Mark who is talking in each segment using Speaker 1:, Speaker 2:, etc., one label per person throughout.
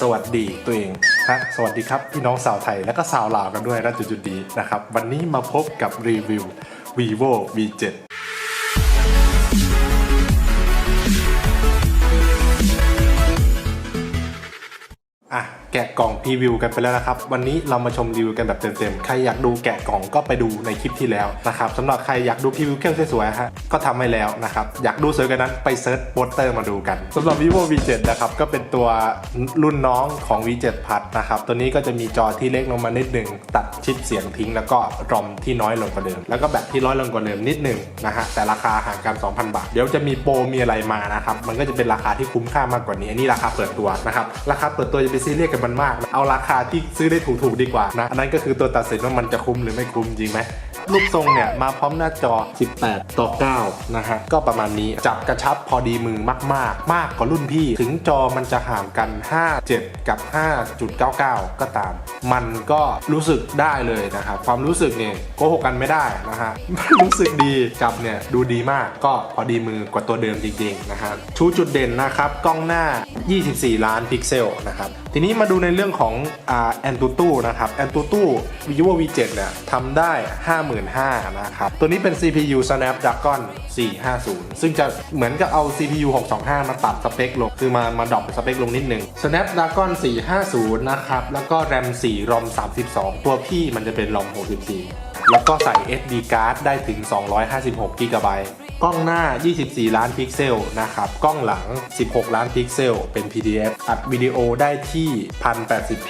Speaker 1: สวัสดีตัวเองฮะสวัสดีครับพี่น้องสาวไทยและก็สาวลาวกันด้วยนะจุดๆดีนะครับ วันนี้มาพบกับรีวิว vivo v7 แกะกล่องพรีวิวกันไปแล้วนะครับ วันนี้เรามาชมรีวิวกันแบบเต็มๆ ใครอยากดูแกะกล่องก็ไปดูในคลิปที่แล้วนะครับสำหรับใครอยากดูพรีวิวเครื่องสวยๆฮะก็ทำให้แล้วนะครับ อยากดูสวยกันนั้นไปเซิร์ชโปสเตอร์มาดูกันสำหรับ vivo v7 นะครับ ก็เป็นตัวรุ่นน้องของ v7 พัดนะครับ ตัวนี้ก็จะมีจอที่เล็กลงมานิดหนึ่งตัดชิปเสียงทิ้ง แล้วก็รอมที่น้อยลงกว่าเดิม แล้วก็แบตที่น้อยลงกว่าเดิมนิดหนึ่งนะฮะแต่ราคาห่างกัน 2,000 บาท เดี๋ยวจะมีโปรมีอะไรมานะครับมันก็จะเป็นราคาที่คุ้มค่ามากกว่านี้นนี้ราคาเปิดตัวนะครับราคาเปิดตัวจะไปซีเรียสกับมันมาก เอาราคาที่ซื้อได้ถูกๆดีกว่านะ อันนั้นก็คือตัวตัดสินว่ามันจะคุ้มหรือไม่คุ้มจริงไหม รูปทรงเนี่ยมาพร้อมหน้าจอ 18 ต่อ 9 นะฮะ ก็ประมาณนี้จับกระชับพอดีมือมาก ๆ มากกว่ารุ่นพี่ ถึงจอมันจะห่างกัน 5.7 กับ 5.99 ก็ตาม มันก็รู้สึกได้เลยนะครับ ความรู้สึกเนี่ยโกหกกันไม่ได้นะฮะ รู้สึกดีจับเนี่ยดูดีมากก็พอดีมือกว่าตัวเดิมจริง ๆ นะฮะชูจุดเด่นนะครับกล้องหน้า 24 ล้านพิกเซลนะครับทีนี้มาดูในเรื่องของแอนตูตู้นะครับแอนตูตู้ vivo v7 เนี่ยทำได้ 50 35,000นะครับ ตัวนี้เป็น CPU Snapdragon 450 ซึ่งจะเหมือนกับเอา CPU 625 มาตัดสเปคลง คือมามาดรอปสเปคลงนิดนึง Snapdragon 450 นะครับ แล้วก็ RAM 4 ROM 32 ตัวพี่มันจะเป็น ROM 64 แล้วก็ใส่ SD card ได้ถึง 256 GB กล้องหน้า 24 ล้านพิกเซลนะครับ กล้องหลัง 16 ล้านพิกเซล เป็น PDF อัดวิดีโอได้ที่ 1080p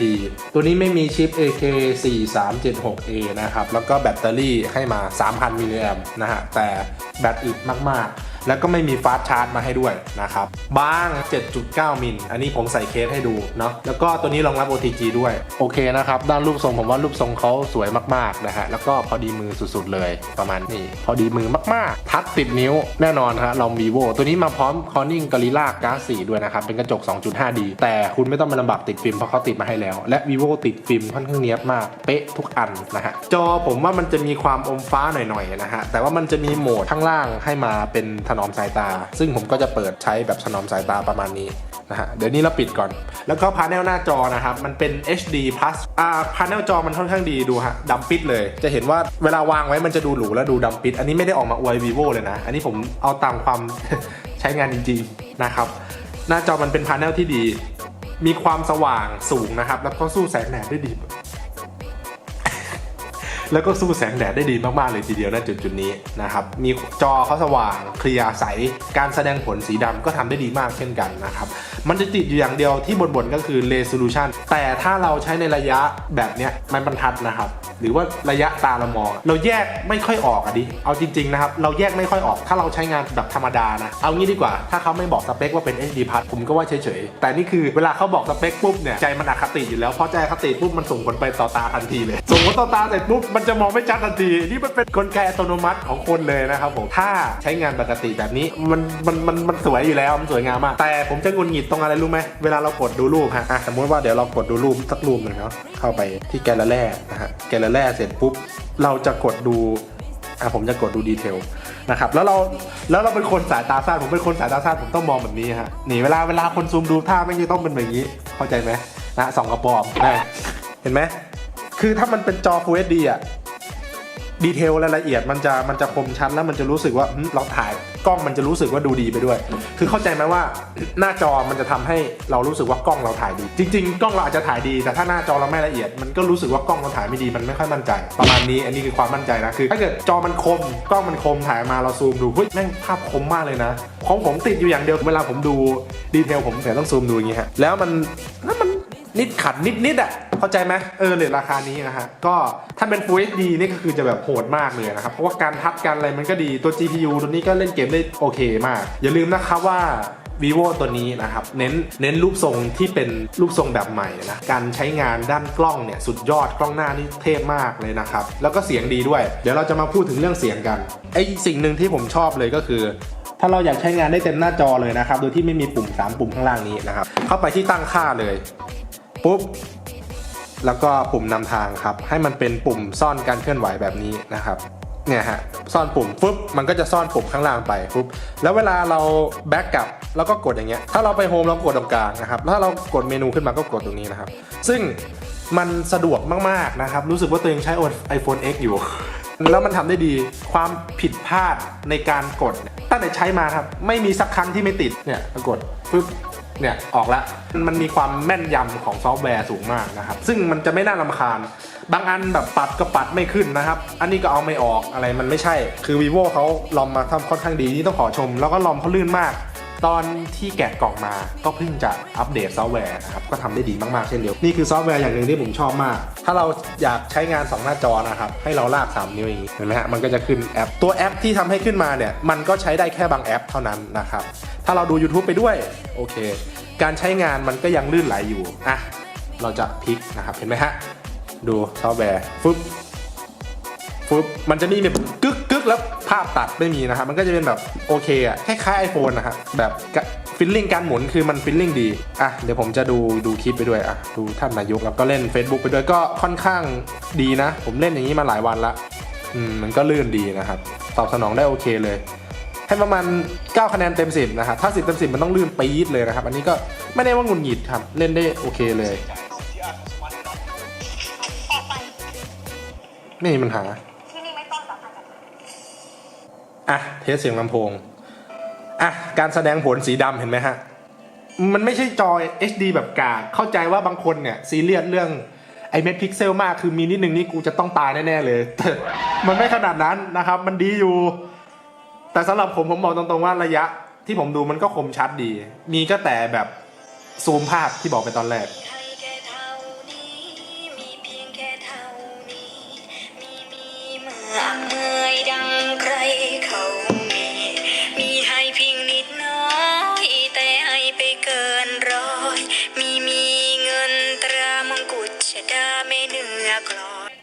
Speaker 1: ตัวนี้ไม่มีชิป AK 4376A นะครับ แล้วก็แบตเตอรี่ให้มา 3,000 มิลลิแอมนะฮะ แต่แบตอึดมากๆ แล้วก็ไม่มีฟาสชาร์จมาให้ด้วยนะครับบาง 7.9 มิล อันนี้ผมใส่เคสให้ดูเนาะแล้วก็ตัวนี้รองรับ OTG ด้วย โอเคนะครับ ด้านรูปทรงผมว่ารูปทรงเขาสวยมากๆนะฮะแล้วก็พอดีมือสุดๆเลยประมาณนี้ พอดีมือมากๆ ทัดติดนิ้วแน่นอนฮะลอง vivo ตัวนี้มาพร้อม Corning Gorilla Glass 4ด้วยนะครับ เป็นกระจก 2.5D แต่คุณไม่ต้องมาลำบากติดฟิล์มเพราะเขาติดมาให้แล้ว และ vivo ติดฟิล์มค่อนข้างเนี้ยบมากเป๊ะทุกอันนะฮะจอผมว่ามันจะมีความอมฟ้าหน่อยๆนะฮะแต่ว่ามันจะมีโหมดข้างล่างให้มาเป็นถนอมสายตา ซึ่งผมก็จะเปิดใช้แบบถนอมสายตาประมาณนี้นะฮะเดี๋ยวนี้เราปิดก่อน แล้วก็พาเนลหน้าจอนะครับ มันเป็น HD plus อ่าพาเนลจอมันค่อนข้างดีดูฮะดำปิดเลย จะเห็นว่าเวลาวางไว้มันจะดูหรูและดูดำปิด อันนี้ไม่ได้ออกมาอวย vivo เลยนะ อันนี้ผมเอาตามความใช้งานจริงๆนะครับ หน้าจอมันเป็นพาเนลที่ดี มีความสว่างสูงนะครับ แล้วก็สู้แสงแดดได้ดี แล้วก็สู้แสงแดดได้ดีมากๆเลยทีเดียวณจุดจุดๆนี้นะครับมีจอเขาสว่างเคลียร์ใสการแสดงผลสีดำก็ทำได้ดีมากเช่นกันนะครับมันจะติดอยู่อย่างเดียวที่บ่นๆก็คือ resolution แต่ถ้าเราใช้ในระยะแบบเนี้ยมันบรรทัดนะครับหรือว่าระยะตาเรามอง เราแยกไม่ค่อยออกอะดิ เอาจริง ๆ นะครับ เราแยกไม่ค่อยออกถ้าเราใช้งานแบบธรรมดานะ เอางี้ดีกว่า ถ้าเขาไม่บอกสเปคว่าเป็น HD Plus ผมก็ว่าเฉยๆ แต่นี่คือเวลาเขาบอกสเปคปุ๊บเนี่ย ใจมันอคติอยู่แล้ว พอใจอคติปุ๊บมันส่งผลไปต่อตาทันทีเลย ส่งผลต่อตาเสร็จปุ๊บมันจะมองไม่ชัดทันทีนี่มันเป็นกลไกอัตโนมัติของคนเลยนะครับผมถ้าใช้งานปกติแบบนี้มันมันมันมันสวยอยู่แล้วมันสวยงามมาก แต่ผมจะงุนหงิดตรงอะไรรู้ไหมเวลาเรากดดูรูปฮะอะสมมติว่าเดี๋ยวเรากดดูรูปสักรูปหนึ่งเนาะเข้าไปที่แกลเลอร์นะฮะแกลเลอร์เสร็จปุ๊บเราจะกดดูอะผมจะกดดูดีเทลนะครับแล้วเราแล้วเราเป็นคนสายตาสั้นผมเป็นคนสายตาสั้นผมต้องมองแบบนี้ฮะนี่เวลาเวลาคนซูมดูภาพไม่งจะต้องเป็นแบบนี้ เข้าใจไหมนะสองกระปอมนะเห็นไหม คือถ้ามันเป็นจอ Full HD อะดีเทลรายละเอียดมันจะมันจะคมชัดแล้วมันจะรู้สึกว่าเราถ่ายกล้องมันจะรู้สึกว่าดูดีไปด้วย คือเข้าใจไหมว่าหน้าจอมันจะทำให้เรารู้สึกว่ากล้องเราถ่ายดี จริง ๆ กล้องเราอาจจะถ่ายดี แต่ถ้าหน้าจอเราไม่ละเอียด มันก็รู้สึกว่ากล้องเราถ่ายไม่ดีมันไม่ค่อยมั่นใจ ประมาณนี้อันนี้คือความมั่นใจนะคือ ถ้าเกิดจอมันคมกล้องมันคมถ่ายมาเราซูมดูเฮ้ยแม่งภาพคมมากเลยนะของผมติดอยู่อย่างเดียวเวลาผมดูดีเทลผมแต่ต้องซูมดูอย่างงี้ฮะแล้วมันแล้วมัน นิดขัดนิดนิดอะเข้าใจไหมเออเลทราคานี้นะฮะก็ถ้าเป็น Full HD นี่ก็คือจะแบบโหดมากเลยนะครับ เพราะว่าการทัดการอะไรมันก็ดีตัว GPU ตัวนี้ก็เล่นเกมได้โอเคมาก อย่าลืมนะครับว่า vivo ตัวนี้นะครับ เน้นเน้นรูปทรงที่เป็นรูปทรงแบบใหม่นะการใช้งานด้านกล้องเนี่ยสุดยอดกล้องหน้านี่เทพมากเลยนะครับ แล้วก็เสียงดีด้วย เดี๋ยวเราจะมาพูดถึงเรื่องเสียงกันไอสิ่งหนึ่งที่ผมชอบเลยก็คือ ถ้าเราอยากใช้งานได้เต็มหน้าจอเลยนะครับ โดยที่ไม่มีปุ่ม 3 ปุ่มข้างล่างนี้นะครับ เข้าไปที่ตั้งค่าเลย ปุ๊บ แล้วก็ปุ่มนำทางครับ ให้มันเป็นปุ่มซ่อนการเคลื่อนไหวแบบนี้นะครับเนี่ยฮะซ่อนปุ่มปุ๊บมันก็จะซ่อนปุ่มข้างล่างไปปุ๊บแล้วเวลาเราแบ็กกลับแล้วก็กดอย่างเงี้ยถ้าเราไปโฮมเรากดตรงกลางนะครับแล้วถ้าเรากดเมนูขึ้นมาก็กดตรงนี้นะครับ ซึ่งมันสะดวกมากๆนะครับ รู้สึกว่าตัวเองใช้ iPhone X อยู่ แล้วมันทำได้ดีความผิดพลาดในการกดตั้งแต่ใช้มาครับ ไม่มีสักครั้งที่ไม่ติดเนี่ยกดปุ๊บ เนี่ยออกละมันมีความแม่นยำของซอฟต์แวร์สูงมากนะครับ ซึ่งมันจะไม่น่าลำคาญ บางอันแบบปัดก็ปัดไม่ขึ้นนะครับ อันนี้ก็เอาไม่ออกอะไรมันไม่ใช่ คือ vivo เขาลอมมาทำค่อนข้างดีนี่ต้องขอชม แล้วก็ลอมเขาลื่นมาก ตอนที่แกะกล่องมาก็เพิ่งจะอัปเดตซอฟต์แวร์นะครับ ก็ทำได้ดีมากๆเช่นเดียว นี่คือซอฟต์แวร์อย่างหนึ่งที่ผมชอบมาก ถ้าเราอยากใช้งาน 2 หน้าจอนะครับ ให้เราลาก 3 นิ้วอย่างนี้ เห็นไหมฮะ มันก็จะขึ้นแอป ตัวแอปที่ทำให้ขึ้นมาเนี่ย มันก็ใช้ได้แค่บางแอปเท่านั้นนะครับ ถ้าเราดู YouTube ไปด้วย โอเค การใช้งานมันก็ยังลื่นไหลอยู่ อะ เราจะพลิกนะครับ เห็นไหมฮะ ดูซอฟต์แวร์ฟึบฟึบมันจะมีแบบกึกกึก แล้วภาพตัดไม่มีนะครับ มันก็จะเป็นแบบโอเคอะคล้ายๆ iPhone นะฮะแบบฟิลลิ่งการหมุนคือมันฟิลลิ่งดี อะ เดี๋ยวผมจะดูดูคลิปไปด้วย อะ ดูท่านนายกแล้วก็เล่น Facebook ไปด้วยก็ค่อนข้างดีนะ ผมเล่นอย่างนี้มาหลายวันละอืมมันก็ลื่นดีนะครับ ตอบสนองได้โอเคเลย ให้ประมาณ 9 คะแนนเต็ม 10 นะครับ ถ้า 10 เต็ม 10 มันต้องลื่นปี๊ดเลยนะครับ อันนี้ก็ไม่ได้ว่างุนหงิดครับ เล่นได้โอเคเลย ไม่มีปัญหา
Speaker 2: ที่นี่ไม่ต้องสัมผัสกับ
Speaker 1: อะเทสเสียงลำโพงอะการแสดงผลสีดำเห็นไหมฮะ มันไม่ใช่จอ HD แบบกาเข้าใจว่าบางคนเนี่ยซีเรียสเรื่องไอเม็ดพิกเซลมากคือมีนิดนึงนี่กูจะต้องตายแน่ๆเลยแต่มันไม่ขนาดนั้นนะครับ มันดีอยู่ แต่สำหรับผมผมบอกตรงๆว่าระยะที่ผมดูมันก็คมชัดดี มีก็แต่แบบซูมภาพที่บอกไปตอนแรก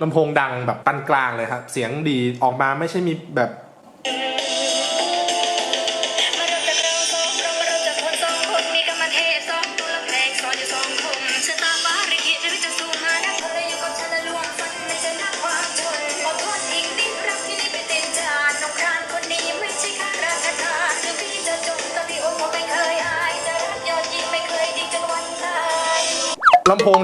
Speaker 2: ลำ
Speaker 1: โพงดังแบบปานกลางเลยครับ เสียงดีออกมาไม่ใช่มีแบบ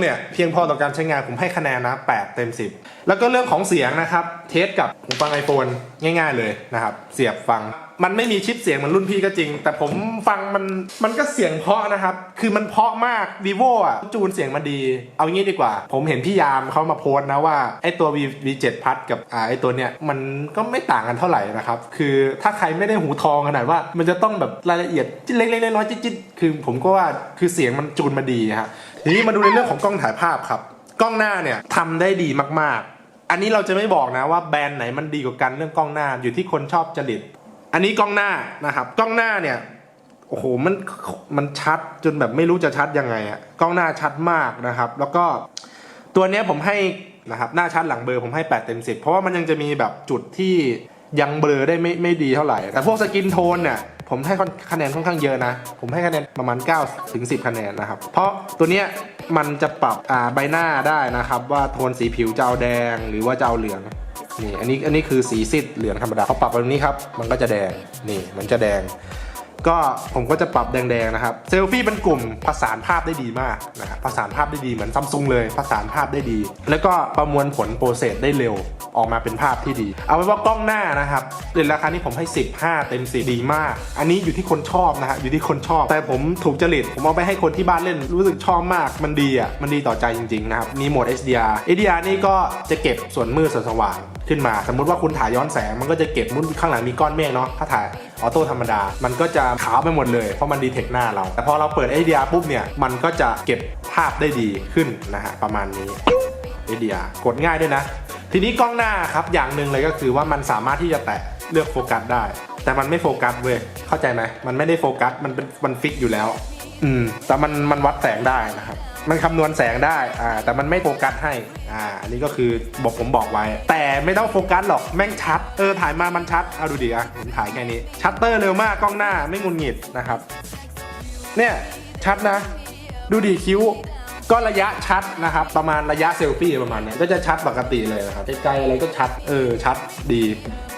Speaker 2: เนี่ยเพียง
Speaker 1: พอต่อการใช้งานผมให้คะแนนนะ 8 เต็ม 10 แล้วก็เรื่องของเสียงนะครับ เทสกับหูฟัง iPhone ง่าย ๆ เลยนะครับ เสียบฟัง มันไม่มีชิปเสียงเหมือนรุ่นพี่ก็จริง แต่ผมฟังมันมันก็เสียงเพาะนะครับ คือมันเพาะมาก vivo อะจูนเสียงมาดี เอางี้ดีกว่า ผมเห็นพี่ยามเขามาโพสต์นะว่าไอตัว V V7 พัดกับอ่าไอตัวเนี้ยมันก็ไม่ต่างกันเท่าไหร่นะครับ คือถ้าใครไม่ได้หูทองขนาดว่า มันจะต้องแบบรายละเอียดเล็กๆน้อยๆจิ๊ดๆคือผมก็ว่าคือเสียงมันจูนมาดีฮะ ทีนี้มาดูในเรื่องของกล้องถ่ายภาพครับ กล้องหน้าเนี่ยทำได้ดีมากๆ อันนี้เราจะไม่บอกนะว่าแบรนด์ไหนมันดีกว่ากันเรื่องกล้องหน้าอยู่ที่คนชอบจริต อันนี้กล้องหน้านะครับ กล้องหน้าเนี่ยโอ้โหมันมันชัดจนแบบไม่รู้จะชัดยังไงอะกล้องหน้าชัดมากนะครับ แล้วก็ตัวเนี้ยผมให้นะครับหน้าชัดหลังเบอร์ผมให้ 8 เต็ม 10 เพราะว่ามันยังจะมีแบบจุดที่ยังเบลอได้ไม่ไม่ดีเท่าไหร่ แต่พวกสกินโทนเนี่ย ผมให้คะแนนค่อนข้างเยอะนะ ผมให้คะแนนประมาณ9ถึง10 คะแนนนะครับ เพราะตัวเนี้ยมันจะปรับใบหน้าได้นะครับ ว่าโทนสีผิวจะเอาแดงหรือว่าจะเอาเหลืองนี่อันนี้อันนี้คือสีซิดเหลืองธรรมดาเขาปรับแบบนี้ครับ มันก็จะแดงนี่มันจะแดง ก็ผมก็จะปรับแดงๆนะครับเซลฟี่เป็นกลุ่มผสานภาพได้ดีมากนะครับผสานภาพได้ดีเหมือนซัมซุงเลยผสานภาพได้ดี แล้วก็ประมวลผลโปรเซสได้เร็วออกมาเป็นภาพที่ดี เอาไว้ว่ากล้องหน้านะครับเรนราคานี้ผมให้ 15 เต็ม10ดีมาก อันนี้อยู่ที่คนชอบนะฮะอยู่ที่คนชอบ แต่ผมถูกจริตผมเอาไปให้คนที่บ้านเล่นรู้สึกชอบมากมันดีอะมันดีต่อใจจริงๆนะครับมีโหมด HDR HDR นี่ก็จะเก็บส่วนมืดส่วนสว่าง ขึ้นมา สมมุติว่าคุณถ่ายย้อนแสงมันก็จะเก็บมุดข้างหลังมีก้อนเมฆเนาะถ้าถ่ายออโต้ธรรมดา มันก็จะขาวไปหมดเลย เพราะมันดีเทคหน้าเรา แต่พอเราเปิด HDR ปุ๊บเนี่ยมันก็จะเก็บภาพได้ดีขึ้นนะฮะประมาณนี้ HDR กดง่ายด้วยนะ ทีนี้กล้องหน้าครับอย่างหนึ่งเลยก็คือว่ามันสามารถที่จะแตะเลือกโฟกัสได้ แต่มันไม่โฟกัสเว้ยเข้าใจไหมมันไม่ได้โฟกัสมันเป็นมันฟิกอยู่แล้ว อืมแต่มันมันวัดแสงได้นะครับ มันคำนวณแสงได้อ่าแต่มันไม่โฟกัสให้อ่าอันนี้ก็คือบอกผมบอกไว้ แต่ไม่ต้องโฟกัสหรอกแม่งชัดเออถ่ายมามันชัดเอาดูดิอะผมถ่ายแค่นี้ชัตเตอร์เร็วมากกล้องหน้าไม่งุนหงิดนะครับ เนี่ยชัดนะ ดูดีคิ้วก็ระยะชัดนะครับ ประมาณระยะเซลฟี่ประมาณเนี้ยก็จะชัดปกติเลยนะครับใกล้ๆอะไรก็ชัดเออชัดดี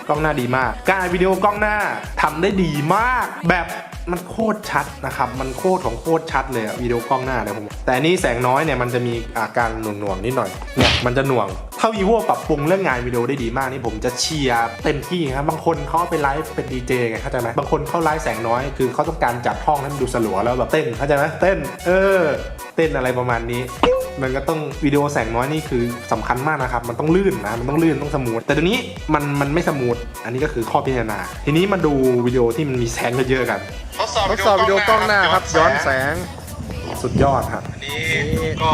Speaker 1: กล้องหน้าดีมาก การอัดวิดีโอกล้องหน้าทำได้ดีมาก แบบมันโคตรชัดนะครับ มันโคตรของโคตรชัดเลยวิดีโอกล้องหน้าเนี่ยผม แต่นี่แสงน้อยเนี่ยมันจะมีอาการหน่วงๆนิดหน่อย เนี่ยมันจะหน่วง ถ้า vivo ปรับปรุงเรื่องงานวิดีโอได้ดีมากนี่ผมจะเชียร์เต็มที่ครับ บางคนเขาเอาไปไลฟ์เป็นดีเจไงเข้าใจไหมบางคนเขาไลฟ์แสงน้อยคือเขาต้องการจัดห้องให้มันดูสลัวแล้วแบบเต้นเข้าใจไหมเต้น เออ เต้นอะไรประมาณนี้ มันก็ต้องวิดีโอแสงน้อยนี่คือสำคัญมากนะครับ มันต้องลื่นนะ มันต้องลื่นต้องสมูท แต่ตัวนี้มันมันไม่สมูท อันนี้ก็คือข้อพิจารณา ทีนี้มาดูวิดีโอที่มันมีแสงเยอะๆกัน
Speaker 3: ทดสอบ
Speaker 4: ทดสอบวิดีโอกล้องหน้าครับ ย้อนแสง
Speaker 1: สุดยอดครับ
Speaker 3: อันนี้ก็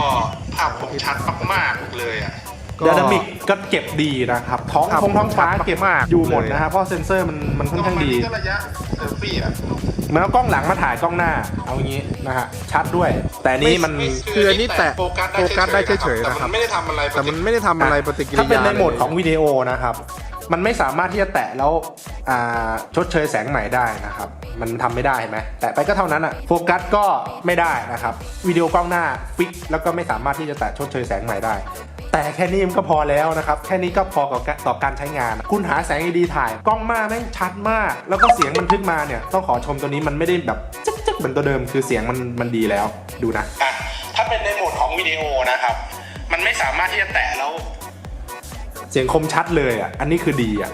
Speaker 3: ภาพคมชัดมากๆเลยอะ
Speaker 4: ก็
Speaker 1: ดานามิกก็เก็บดีนะครับ ท้อง
Speaker 4: ครับ
Speaker 1: ทงท้องฟ้า
Speaker 4: ชัด
Speaker 1: เก็บ
Speaker 4: มากๆ
Speaker 1: อยู่หมด
Speaker 4: เลย
Speaker 1: นะครับเพราะเซนเซอร์มันมันค่อนข้างดี
Speaker 3: ก็ระยะเซลฟี่อะ
Speaker 1: เห มือนเอากล้องหลังมาถ่ายกล้องหน้า เอางี้นะฮะชัดด้วย แต่อันนี้มัน
Speaker 3: ไม่
Speaker 4: คืออันนี้แตะโฟกัสได้เฉยๆ
Speaker 3: แต่
Speaker 4: นะครับ
Speaker 3: มันไม่ได้ทำอะไร
Speaker 4: แต่มันไม่ได้ทำอะไรปฏิกิริยา
Speaker 1: ถ้าเป็นในโหมด
Speaker 4: ลย
Speaker 1: ของวิดีโอนะครับ มันไม่สามารถที่จะแตะแล้วชดเชยแสงใหม่ได้นะครับ มันทำไม่ได้เห็นไหมแตะไปก็เท่านั้นอะโฟกัสก็ไม่ได้นะครับวิดีโอกล้องหน้าฟิกแล้วก็ไม่สามารถที่จะแตะชดเชยแสงใหม่ได้ แต่แค่นี้มันก็พอแล้วนะครับแค่นี้ก็พอกับต่อการใช้งาน คุณหาแสงดีๆถ่ายกล้องมาแม่งชัดมาก แล้วก็เสียงบันทึกมาเนี่ยต้องขอชมตัวนี้มันไม่ได้แบบจึ๊กจ๊กเหมือนตัวเดิมคือเสียงมันมันดีแล้วดูนะถ้าเป็นในโหมดของวิดีโอนะครับมันไม่สามารถที่จะแตะแล้ว สียงคมชัดเลยอะ อันนี้คือดีอะ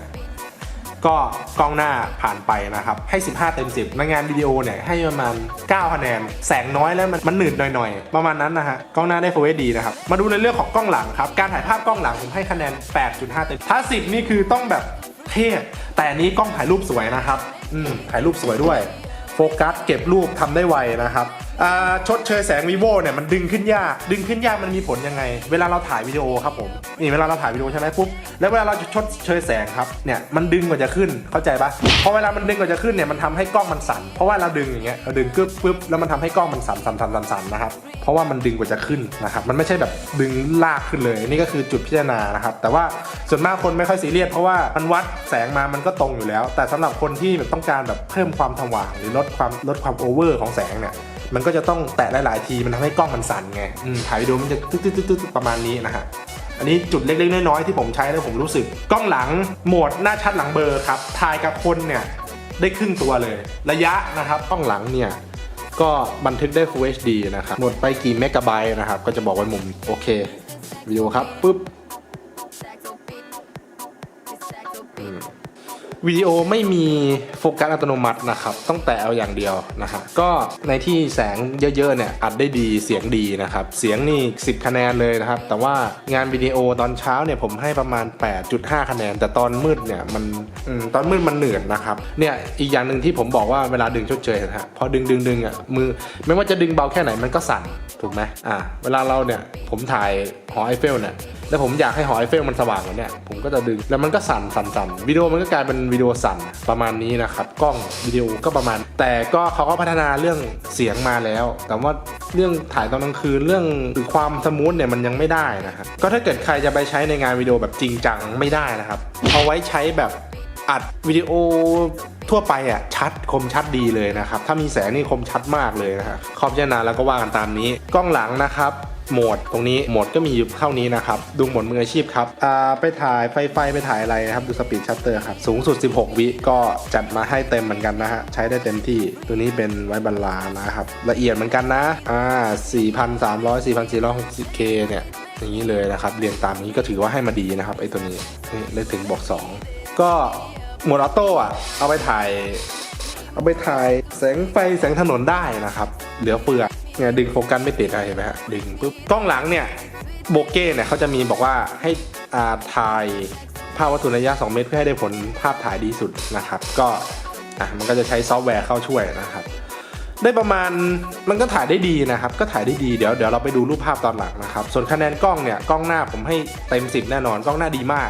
Speaker 1: ก็กล้องหน้าผ่านไปนะครับ ให้ 15 เต็ม 10ในงานวิดีโอเนี่ยให้ประมาณ 9 คะแนน แสงน้อยแล้วมันมันหนืดหน่อยๆ ประมาณนั้นนะฮะ กล้องหน้าได้ Full HD นะครับ มาดูในเรื่องของกล้องหลังครับ การถ่ายภาพกล้องหลังผมให้คะแนน 8.5 เต็ม ถ้า 10 นี่คือต้องแบบเท่แต่อันนี้กล้องถ่ายรูปสวยนะครับ อืมถ่ายรูปสวยด้วย โฟกัสเก็บรูปทำได้ไวนะครับ ชดเชยแสง vivo เนี่ยมันดึงขึ้นยาก ดึงขึ้นยากมันมีผลยังไง เวลาเราถ่ายวิดีโอครับผมนี่เวลาเราถ่ายวิดีโอใช่ไหมปุ๊บแล้วเวลาเราจะชดเชยแสงครับเนี่ยมันดึงกว่าจะขึ้นเข้าใจปะพอเวลามันดึงกว่าจะขึ้นเนี่ยมันทำให้กล้องมันสั่นเพราะว่าเราดึงอย่างเงี้ยเราดึงกึ๊บปุ๊บแล้วมันทำให้กล้องมันสั่นสั่นสั่นสั่นสั่นนะครับเพราะว่ามันดึงกว่าจะขึ้นนะครับมันไม่ใช่แบบดึงลากขึ้นเลยนี่ก็คือจุดพิจารณานะครับแต่ว่าส่วนมากคนไม่ค่อยซีเรียสเพราะว่ามันวัดแสงมามันก็ตรงอยู่แล้ว แต่สำหรับคนที่แบบต้องการแบบเพิ่มความสว่างหรือลดความลดความโอเวอร์ของแสงเนี่ย มันก็จะต้องแตะหลายๆทีมันทำให้กล้องมันสั่นไงถ่ายวิดีโอมันจะตึ๊ดตึ๊ดตึ๊ดประมาณนี้นะฮะอันนี้จุดเล็กๆน้อยๆที่ผมใช้แล้วผมรู้สึกกล้องหลังโหมดหน้าชัดหลังเบอร์ครับถ่ายกับคนเนี่ยได้ครึ่งตัวเลย ระยะนะครับกล้องหลังเนี่ยก็บันทึกได้ Full HD นะครับหมดไปกี่เมกะไบต์นะครับ ก็จะบอกไว้มุมโอเควิดีโอครับปุ๊บ วิดีโอไม่มีโฟกัสอัตโนมัตินะครับต้องแตะเอาอย่างเดียวนะครับก็ในที่แสงเยอะๆเนี่ยอัดได้ดีเสียงดีนะครับเสียงนี่ 10 คะแนนเลยนะครับ แต่ว่างานวิดีโอตอนเช้าเนี่ยผมให้ประมาณ 8.5 คะแนน แต่ตอนมืดเนี่ยมันตอนมืดมันเหนื่อยนะครับเนี่ยอีกอย่างหนึ่งที่ผมบอกว่าเวลาดึงชดเชยนะฮะพอดึงดึงดึงอะมือไม่ว่าจะดึงเบาแค่ไหนมันก็สั่นถูกไหมอ่าเวลาเราเนี่ยผมถ่ายหอไอเฟลเนี่ย แล้วผมอยากให้หอไอเฟลมันสว่างกว่าเนี่ยผมก็จะดึงแล้วมันก็สั่นสั่นสั่นวิดีโอมันก็กลายเป็นวิดีโอสั่นประมาณนี้นะครับกล้องวิดีโอก็ประมาณ แต่ก็เขาก็พัฒนาเรื่องเสียงมาแล้ว แต่ว่าเรื่องถ่ายตอนกลางคืนเรื่องความสมูทเนี่ยมันยังไม่ได้นะครับก็ถ้าเกิดใครจะไปใช้ในงานวิดีโอแบบจริงจังไม่ได้นะครับเอาไว้ใช้แบบอัดวิดีโอทั่วไปอะชัดคมชัดดีเลยนะครับ ถ้ามีแสงนี่คมชัดมากเลยนะครับขอบพิจารณาแล้วก็ว่ากันตามนี้ กล้องหลังนะครับ โหมดตรงนี้โหมดก็มีอยู่เท่านี้นะครับ ดูโหมดมืออาชีพครับอ่าไปถ่ายไฟไฟไปถ่ายอะไรนะครับดูสปีดชัตเตอร์ครับ สูงสุด 16 วิก็จัดมาให้เต็มเหมือนกันนะฮะ ใช้ได้เต็มที่ตัวนี้เป็นไว้บรรลานะครับ ละเอียดเหมือนกันนะอ่า4,300 4,460K เนี่ยอย่างนี้เลยนะครับ เรียงตามนี้ก็ถือว่าให้มาดีนะครับไอ้ตัวนี้นี่เลขถึงบอก 2 ก็โหมดออโต้อะเอาไปถ่ายเอาไปถ่ายแสงไฟแสงถนนได้นะครับ เหลือเฟือ เนี่ยดึงโฟกัสไม่ติดอะไรเห็นไหมฮะดึงปุ๊บกล้องหลังเนี่ยโบเก้เนี่ยเขาจะมีบอกว่าให้อาถ่ายภาพวัตถุระยะ 2 เมตร เพื่อให้ได้ผลภาพถ่ายดีสุดนะครับ ก็อะมันก็จะใช้ซอฟต์แวร์เข้าช่วยนะครับ ได้ประมาณมันก็ถ่ายได้ดีนะครับ ก็ถ่ายได้ดีเดี๋ยวเดี๋ยวเราไปดูรูปภาพตอนหลังนะครับ ส่วนคะแนนกล้องเนี่ยกล้องหน้าผมให้เต็ม 10 แน่นอนกล้องหน้าดีมาก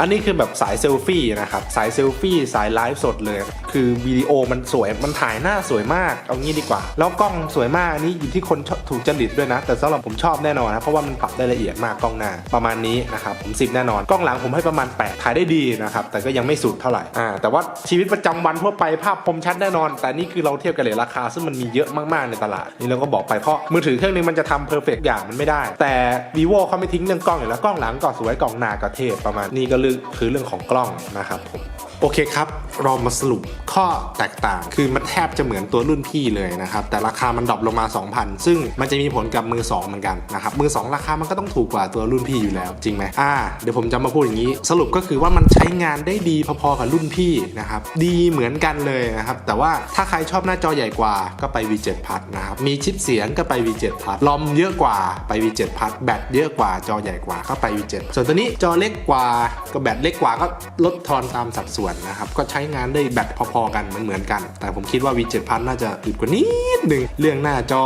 Speaker 1: อันนี้คือแบบสายเซลฟี่นะครับ สายเซลฟี่สายไลฟ์สดเลย คือวิดีโอมันสวยมันถ่ายหน้าสวยมาก เอางี้ดีกว่า แล้วกล้องสวยมากอันนี้อยู่ที่คนถูกจริตด้วยนะ แต่สำหรับผมชอบแน่นอนนะเพราะว่ามันปรับได้ละเอียดมากกล้องหน้าประมาณนี้นะครับผม10แน่นอนกล้องหลังผมให้ประมาณ8ถ่ายได้ดีนะครับแต่ก็ยังไม่สุดเท่าไหร่อ่าแต่ว่าชีวิตประจำวันทั่วไปภาพคมชัดแน่นอน แต่นี่คือเราเทียบกันเลยราคา ซึ่งมันมีเยอะมากๆในตลาดนี่เราก็บอกไปเพราะมือถือเครื่องนึงมันจะทำเพอร์เฟกต์อย่างมันไม่ได้ แต่ vivo เขาไม่ทิ้งเรื่องกล้องอยู่แล้วกล้องหลังก็สวยกล้องหน้าก็เทพประมาณนี้ก็เลืคือคือเรื่องของกล้องนะครับผม โอเคครับ เรามาสรุปข้อแตกต่าง คือมันแทบจะเหมือนตัวรุ่นพี่เลยนะครับ แต่ราคามันดรอปลงมา 2,000 ซึ่งมันจะมีผลกับมือ 2 เหมือนกันนะครับ มือ 2 ราคามันก็ต้องถูกกว่าตัวรุ่นพี่อยู่แล้วจริงไหมอ่า เดี๋ยวผมจะมาพูดอย่างนี้ สรุปก็คือว่ามันใช้งานได้ดีพอๆกับรุ่นพี่นะครับ ดีเหมือนกันเลยนะครับ แต่ว่าถ้าใครชอบหน้าจอใหญ่กว่าก็ไป V7 พัดนะครับ มีชิปเสียงก็ไป V7 พัดลอมเยอะกว่าไป V7 พัดแบตเยอะกว่าจอใหญ่กว่าก็ไป V7 ส่วนตัวนี้จอเล็กกว่าก็แบตเล็กกว่าก็ลดทอนตามสัดส่วนนะครับ ก็ใช้งานได้แบตพอๆกันเหมือนเหมือนกัน แต่ผมคิดว่า V7 พัดน่าจะอึดกว่านิดนึง เรื่องหน้าจอ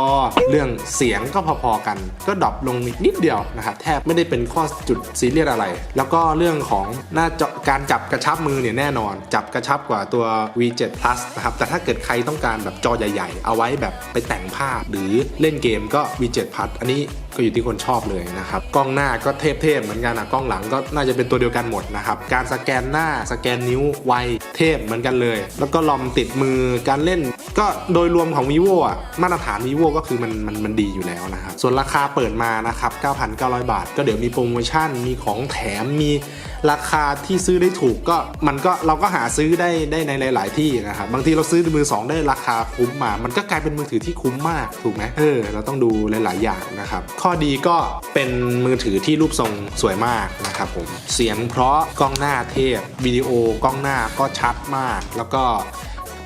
Speaker 1: เรื่องเสียงก็พอๆกัน ก็ดรอปลงนิดเดียวนะครับแทบไม่ได้เป็นข้อจุดซีเรียสอะไร แล้วก็เรื่องของหน้าจอการจับกระชับมือเนี่ยแน่นอน จับกระชับกว่าตัว V7 Plus นะครับแต่ถ้าเกิดใครต้องการแบบจอใหญ่ ๆ เอาไว้แบบไปแต่งภาพหรือเล่นเกมก็ V7 Plus อันนี้ ก็อยู่ที่คนชอบเลยนะครับ กล้องหน้าก็เทพๆเหมือนกันนะกล้องหลังก็น่าจะเป็นตัวเดียวกันหมดนะครับ การสแกนหน้าสแกนนิ้วไวเทพเหมือนกันเลย แล้วก็ลอมติดมือการเล่น ก็โดยรวมของ vivo อะมาตรฐาน vivo ก็คือมันมันมันดีอยู่แล้วนะครับ ส่วนราคาเปิดมานะครับ 9,900 บาท ก็เดี๋ยวมีโปรโมชั่นมีของแถมมีราคาที่ซื้อได้ถูกก็มันก็เราก็หาซื้อได้ได้ในหลาย ๆ ที่นะครับบางทีเราซื้อมือ 2 ได้ราคาคุ้มมา มันก็กลายเป็นมือถือที่คุ้มมากถูกไหมเออเราต้องดูหลาย ๆ อย่างนะครับ ข้อดีก็เป็นมือถือที่รูปทรงสวยมากนะครับผมเสียงเพราะกล้องหน้าเทพวิดีโอกล้องหน้าก็ชัดมาก แล้วก็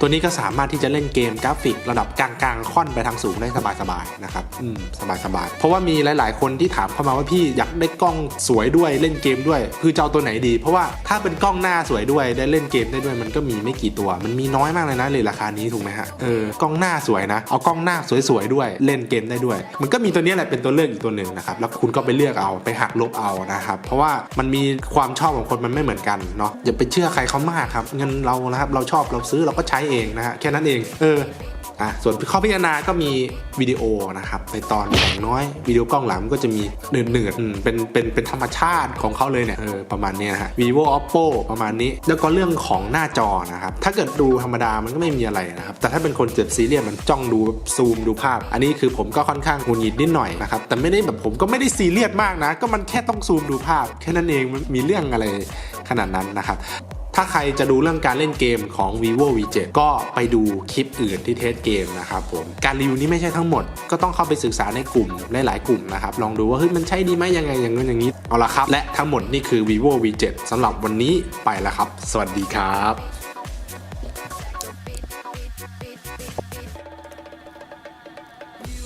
Speaker 1: ตัวนี้ก็สามารถที่จะเล่นเกมกราฟิกระดับกลางๆ ค่อนไปทางสูงได้สบายๆนะครับอืมสบายๆ เพราะว่ามีหลายๆ คนที่ถามเข้ามาว่าพี่อยากได้กล้องสวยด้วยเล่นเกมด้วย คือจะเอาตัวไหนดี เพราะว่าถ้าเป็นกล้องหน้าสวยด้วยได้เล่นเกมได้ด้วยมันก็มีไม่กี่ตัว มันมีน้อยมากเลยนะเลยราคานี้ถูกไหมฮะเออกล้องหน้าสวยนะเอากล้องหน้าสวยๆด้วยเล่นเกมได้ด้วย มันก็มีตัวนี้แหละเป็นตัวเลือกอีกตัวหนึ่งนะครับแล้วคุณก็ไปเลือกเอาไปหักลบเอานะครับเพราะว่ามันมีความชอบของคนมันไม่เหมือนกันเนาะอย่าไปเชื่อใครเขามากครับเงินเรานะครับเราชอบเราซื้อเราก็ใช้เองนะฮะแค่นั้นเองเอออะส่วนข้อพิจารณาก็มีวิดีโอนะครับในตอนแสงน้อยวิดีโอกล้องหลังก็จะมีเนืดเนืดๆอืมเป็นเป็นเป็นธรรมชาติของเขาเลยเนี่ยเออประมาณนี้นะฮะ vivo oppo ประมาณนี้ แล้วก็เรื่องของหน้าจอนะครับ ถ้าเกิดดูธรรมดามันก็ไม่มีอะไรนะครับ แต่ถ้าเป็นคนเจ็บซีเรียสมันจ้องดูซูมดูภาพ อันนี้คือผมก็ค่อนข้างหงุดหงิดนิดหน่อยนะครับ แต่ไม่ได้แบบผมก็ไม่ได้ซีเรียสมากนะ ก็มันแค่ต้องซูมดูภาพ แค่นั้นเองมันมีเรื่องอะไรขนาดนั้นนะครับ ถ้าใครจะดูเรื่องการเล่นเกมของ vivo v7 ก็ไปดูคลิปอื่นที่เทสเกมนะครับผม การรีวิวนี้ไม่ใช่ทั้งหมด ก็ต้องเข้าไปศึกษาในกลุ่มหลายๆกลุ่มนะครับ ลองดูว่าเฮ้ยมันใช่ดีไหมยังไงอย่างนู้นอย่างนี้ เอาละครับ และทั้งหมดนี่คือ vivo v7 สำหรับวันนี้ไปแล้วครับ สวัสดีครับ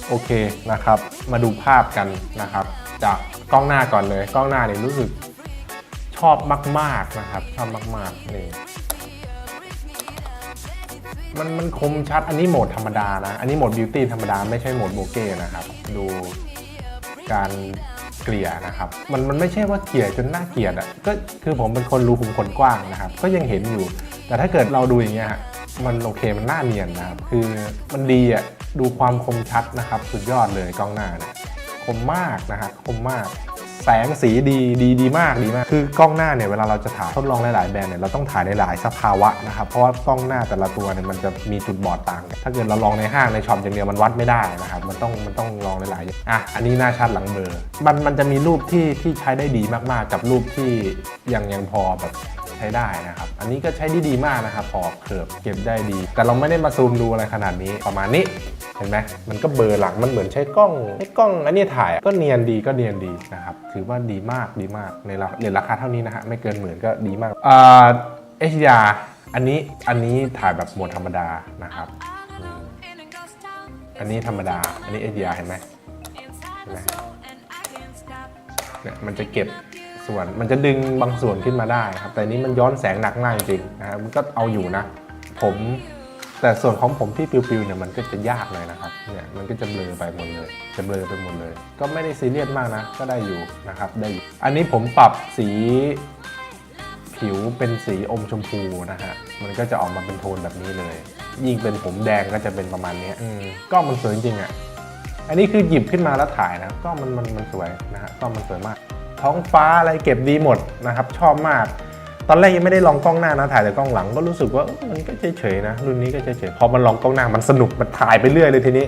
Speaker 5: โอเคนะครับ มาดูภาพกันนะครับ จากกล้องหน้าก่อนเลย กล้องหน้าเนี่ยรู้สึก อบมากๆนะครับ ชอบมากๆนี่มันมันคมชัดอันนี้โหมดธรรมดานะ อันนี้โหมดบิวตี้ธรรมดาไม่ใช่โหมดโบเก้นะครับ ดูการเกลี่ยนะครับ มันมันไม่ใช่ว่าเกลี่ยจนน่าเกลียดอะก็คือผมเป็นคนรูขุมขนกว้างนะครับ ก็ยังเห็นอยู่ แต่ถ้าเกิดเราดูอย่างเงี้ยฮะมันโอเคมันน่าเนียนนะครับ คือมันดีอะดูความคมชัดนะครับ สุดยอดเลยกล้องหน้าเนี่ยคมมากนะครับคมมาก แสงสีดีดีดีมากดีมาก คือกล้องหน้าเนี่ยเวลาเราจะถ่ายทดลองหลาย ๆ แบรนด์เนี่ยเราต้องถ่ายในหลายสภาวะนะครับเพราะว่ากล้องหน้าแต่ละตัวเนี่ยมันจะมีจุดบอดต่างกันถ้าเกิดเราลองในห้างในช็อปอย่างเดียวมันวัดไม่ได้นะครับมันต้องมันต้องลองหลายๆอย่างอะอันนี้หน้าชัดหลังเบลอมันมันจะมีรูปที่ที่ใช้ได้ดีมากๆ กับรูปที่ยังยังพอแบบ ช้ได้นะครับ อันนี้ก็ใช้ได้ดีมากนะครับพอเขิบเก็บได้ดี แต่เราไม่ได้มาซูมดูอะไรขนาดนี้ประมาณนี้เห็นไหมมันก็เบลอหลังมันเหมือนใช้กล้องใช้กล้องอันนี้ถ่ายก็เนียนดีก็เนียนดีนะครับถือว่าดีมากดีมากในราเหรียญราคาเท่านี้นะฮะไม่เกินหมื่นก็ดีมากอ่าเอชยาอันนี้อันนี้ถ่ายแบบโหมดธรรมดานะครับอันนี้ธรรมดา อันนี้เอชยาเห็นไหมเห็นไหมเนี่ยมันจะเก็บ ส่วน มันจะดึงบางส่วนขึ้นมาได้ครับ แต่นี้มันย้อนแสงหนักมากจริงนะครับมันก็เอาอยู่นะ ผม แต่ส่วนของผมที่ปิวๆเนี่ยมันก็จะยากเลยนะครับ เนี่ยมันก็จะเบลอไปหมดเลย จะเบลอไปหมดเลย ก็ไม่ได้ซีเรียสมากนะ ก็ได้อยู่นะครับ ได้อยู่ อันนี้ผมปรับสีผิวเป็นสีอมชมพูนะฮะ มันก็จะออกมาเป็นโทนแบบนี้เลย ยิ่งเป็นผมแดงก็จะเป็นประมาณนี้ยอืมก็มันสวยจริงๆอะ อันนี้คือหยิบขึ้นมาแล้วถ่ายนะก็มันมันมันสวยนะฮะก็มันสวยมาก ท้องฟ้าอะไรเก็บดีหมดนะครับ ชอบมาก ตอนแรกยังไม่ได้ลองกล้องหน้านะถ่ายแต่กล้องหลังก็รู้สึกว่ามันก็เฉยๆนะ รุ่นนี้ก็เฉยๆพอมันลองกล้องหน้ามันสนุกมันถ่ายไปเรื่อยเลยทีนี้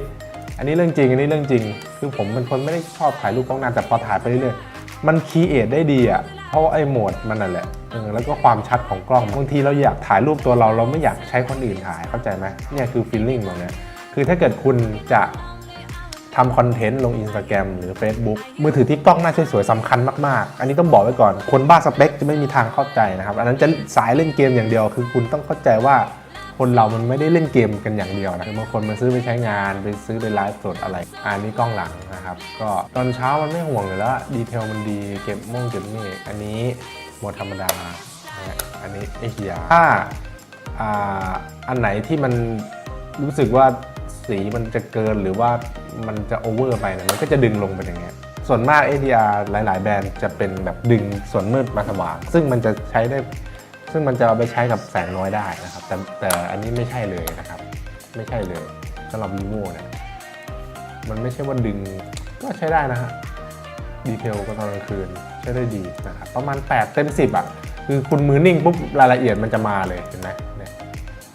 Speaker 5: อันนี้เรื่องจริงอันนี้เรื่องจริง คือผมเป็นคนไม่ได้ชอบถ่ายรูปกล้องหน้าแต่พอถ่ายไปเรื่อยๆมันคีเอทได้ดีอะเพ
Speaker 1: ราะว่าไอ้โหมดมันนั่นแหละเออแล้วก็ความชัดของกล้องบางทีเราอยากถ่ายรูปตัวเราเราไม่อยากใช้คนอื่นถ่ายเข้าใจไหมเนี่ยคือฟีลลิ่งตรงนี้คือถ้าเกิดคุณจะ ทำคอนเทนต์ลง Instagram หรือ Facebook มือถือที่กล้องหน้าสวยๆสำคัญมากๆ อันนี้ต้องบอกไว้ก่อน คนบ้าสเปคจะไม่มีทางเข้าใจนะครับ อันนั้นจะสายเล่นเกมอย่างเดียว คือคุณต้องเข้าใจว่าคนเรามันไม่ได้เล่นเกมกันอย่างเดียวนะคือบางคนมาซื้อไปใช้งาน ไปซื้อไปไลฟ์สดอะไร อันนี้กล้องหลังนะครับ ก็ตอนเช้ามันไม่ห่วงอยู่แล้ว ดีเทลมันดี เก็บม่งเก็บนี่ อันนี้หมดธรรมดานะฮะอันนี้เอเ r ถ้าอ่าอันไหนที่มันรู้สึกว่าสีมันจะเกินหรือว่า มันจะโอเวอร์ไปเนี่ยมันก็จะดึงลงไปอย่างเงี้ยส่วนมาก ADR หลาย ๆ แบรนด์จะเป็นแบบดึงส่วนมืดมาสว่าง ซึ่งมันจะใช้ได้ ซึ่งมันจะเอาไปใช้กับแสงน้อยได้นะครับ แต่แต่อันนี้ไม่ใช่เลยนะครับ ไม่ใช่เลยสำหรับ vivo เนี่ยมันไม่ใช่ว่าดึงก็ใช้ได้นะฮะดีเทลก็ตอนกลางคืนใช้ได้ดีนะครับประมาณ 8 เต็ม 10 อะ คือคุณมือนิ่งปุ๊บรายละเอียดมันจะมาเลยเห็นไหม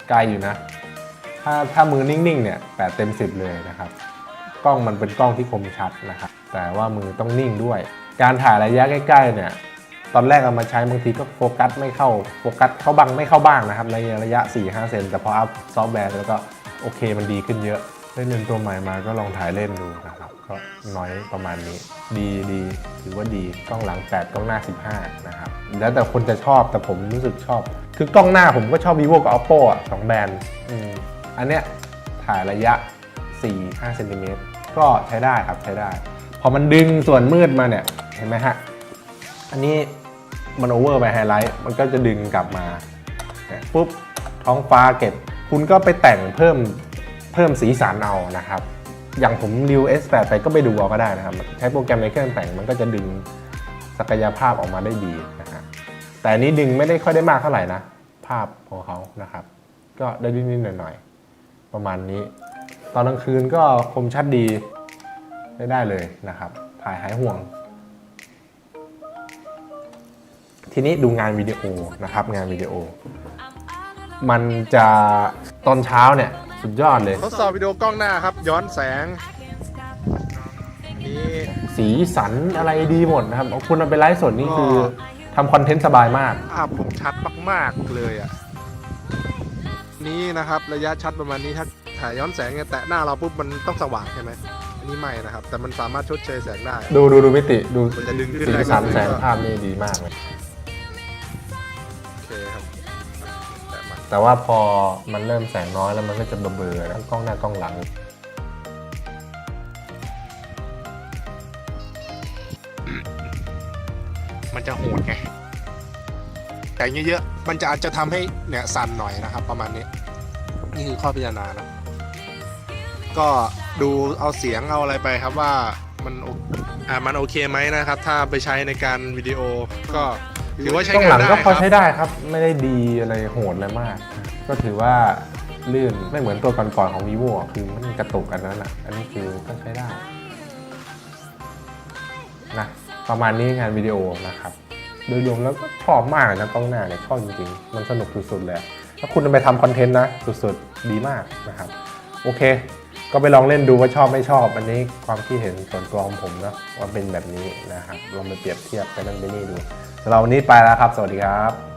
Speaker 1: ไกลอยู่นะ ถ้าถ้ามือนิ่ง ๆ เนี่ยแเต็ม 10 เลยนะครับ กล้องมันเป็นกล้องที่คมชัดนะครับแต่ว่ามือต้องนิ่งด้วย การถ่ายระยะใกล้ๆเนี่ยตอนแรกเอามาใช้บางทีก็โฟกัสไม่เข้าโฟกัสเข้าบ้างไม่เข้าบ้างนะครับในระยะ 4-5 เซนแต่พออัพซอฟต์แวร์แล้วก็โอเคมันดีขึ้นเยอะได้เลนส์ตัวใหม่มาก็ลองถ่ายเล่นดูนะครับก็น้อยประมาณนี้ ดีดีถือว่าดีกล้องหลัง 8 กล้องหน้า 15 นะครับ แล้วแต่คนจะชอบแต่ผมรู้สึกชอบ คือกล้องหน้าผมก็ชอบ vivo กับ oppo อะสองแบรนด์อันเนี้ยถ่ายระยะ 4-5เซนติเมตร ก็ใช้ได้ครับใช้ได้ พอมันดึงส่วนมืดมาเนี่ยเห็นไหมฮะ อันนี้มันโอเวอร์ไปไฮไลท์มันก็จะดึงกลับมาปุ๊บท้องฟ้าเก็บ คุณก็ไปแต่งเพิ่มเพิ่มสีสันเอานะครับ อย่างผมรีว S8 ไปก็ไปดูเอาก็ได้นะครับ ใช้โปรแกรมในเครื่องแต่งมันก็จะดึงศักยภาพออกมาได้ดีนะฮะแต่อันนี้ดึงไม่ได้ค่อยได้มากเท่าไหร่นะ ภาพของเขานะครับ ก็ได้นิดๆหน่อยๆประมาณนี้ ตอนกลางคืนก็คมชัดดีได้ได้เลยนะครับ ถ่ายหายห่วง ทีนี้ดูงานวิดีโอนะครับ งานวิดีโอ มันจะตอนเช้าเนี่ยสุดยอดเลย
Speaker 4: ทดสอบวิดีโอกล้องหน้าครับ ย้อนแสงนี่
Speaker 1: สีสันอะไรดีหมดนะครับเอาคุณเอาไปไลฟ์สดนี่คือ
Speaker 4: ก็
Speaker 1: ทำคอนเทนต์สบายมาก
Speaker 4: ภาพผมชัดมาก ๆ เลยอะ นี่นะครับ ระยะชัดประมาณนี้ถ้า ถ่ายย้อนแสงเนี่ยแตะหน้าเราปุ๊บมันต้องสว่างใช่ไหมอันนี้ไม่นะครับ แต่มันสามารถชดเชยแสงได้
Speaker 1: ดูดูดูมิติดู
Speaker 4: มันจะดึงขึ้น
Speaker 1: สี
Speaker 4: ได้
Speaker 1: สัน
Speaker 4: ก็
Speaker 1: แสงภาพนี่ดีมากเลย
Speaker 4: โอเคครับแตะมา
Speaker 1: แต่ว่าพอมันเริ่มแสงน้อยแล้วมันก็จะเบลอๆนะกล้องหน้ากล้องหลัง
Speaker 4: มันจะโหดไงแต่งเยอะๆมันจะอาจจะทำให้เนี่ยสั่นหน่อยนะครับ ประมาณนี้ นี่คือข้อพิจารณานะ ก็ดูเอาเสียงเอาอะไรไปครับว่ามันโออ่ามันโอเคไหมนะครับ ถ้าไปใช้ในการวิดีโอก็ถือว่าใช้
Speaker 1: กล้อง
Speaker 4: งา
Speaker 1: หลั
Speaker 4: น
Speaker 1: ง
Speaker 4: ได้
Speaker 1: ก็
Speaker 4: ค
Speaker 1: พอ
Speaker 4: รับ
Speaker 1: ใช้ได้ครับ ไม่ได้ดีอะไรโหดอะไรมาก ก็ถือว่าลื่นไม่เหมือนตัวก่อนๆของ vivo อะคือมันกระตุกอันนั้นอะ อันนี้คือก็ใช้ได้นะประมาณนี้งานวิดีโอนะครับ โดยรวมแล้วก็ชอบมากเลยนะกล้องหน้าเนี่ยชอบจริงๆ มันสนุกสุดๆเลยอะถ้าคุณเอาไปทำคอนเทนต์นะ สุดๆ ดีมากนะครับ โอเค ก็ไปลองเล่นดูว่าชอบไม่ชอบ อันนี้ความคิดเห็นส่วนตัวของผมนะว่าเป็นแบบนี้นะครับลองไปเปรียบเทียบไปนั่นไปนี่ดูสำหรับวันนี้ไปแล้วครับ สวัสดีครับ